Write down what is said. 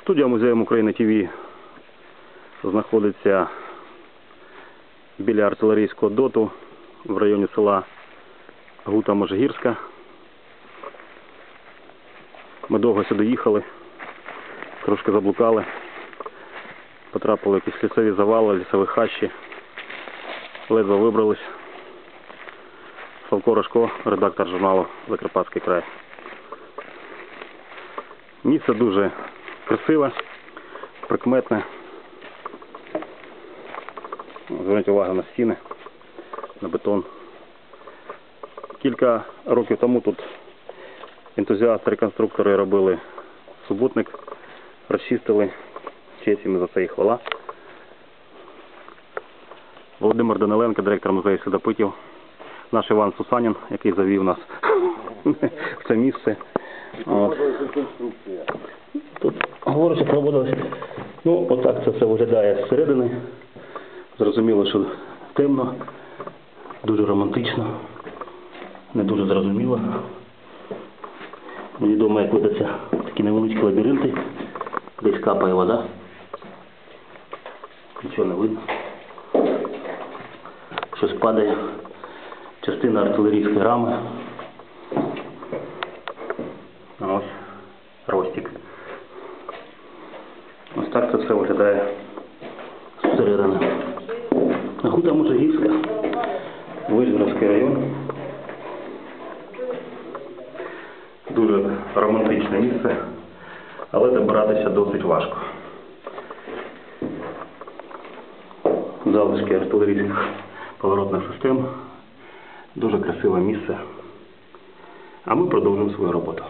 Студія Музею України ТВ знаходиться біля артилерійського доту в районі села Гута Можигірська. Ми довго сюди їхали, трошки заблукали, потрапили в якісь лісові завали, лісові хащі, ледве вибрались. Славко Рожко, редактор журналу Закарпатський край. Місце дуже красиве, прикметне. Зверніть увагу на стіни, на бетон. Кілька років тому тут ентузіасти-реконструктори робили суботник, розчистили. Честь їм за це і хвала. Володимир Даниленко, директор музею Слідопитів, наш Іван Сусанін, який завів нас в це місце. Говориться проводилось. Ну, отак це все виглядає зсередини. Зрозуміло, що темно, дуже романтично, не дуже зрозуміло. Мені вдома, як видаться такі невеличкі лабіринти, десь капає вода. Нічого не видно. Щось падає. Частина артилерійської рами. Ось ростик. Ось так це все виглядає зсередини. Гута Мужигівська, Вижгородський район. Дуже романтичне місце, але добиратися досить важко. Залишки артилерійських поворотних систем. Дуже красиве місце. А ми продовжуємо свою роботу.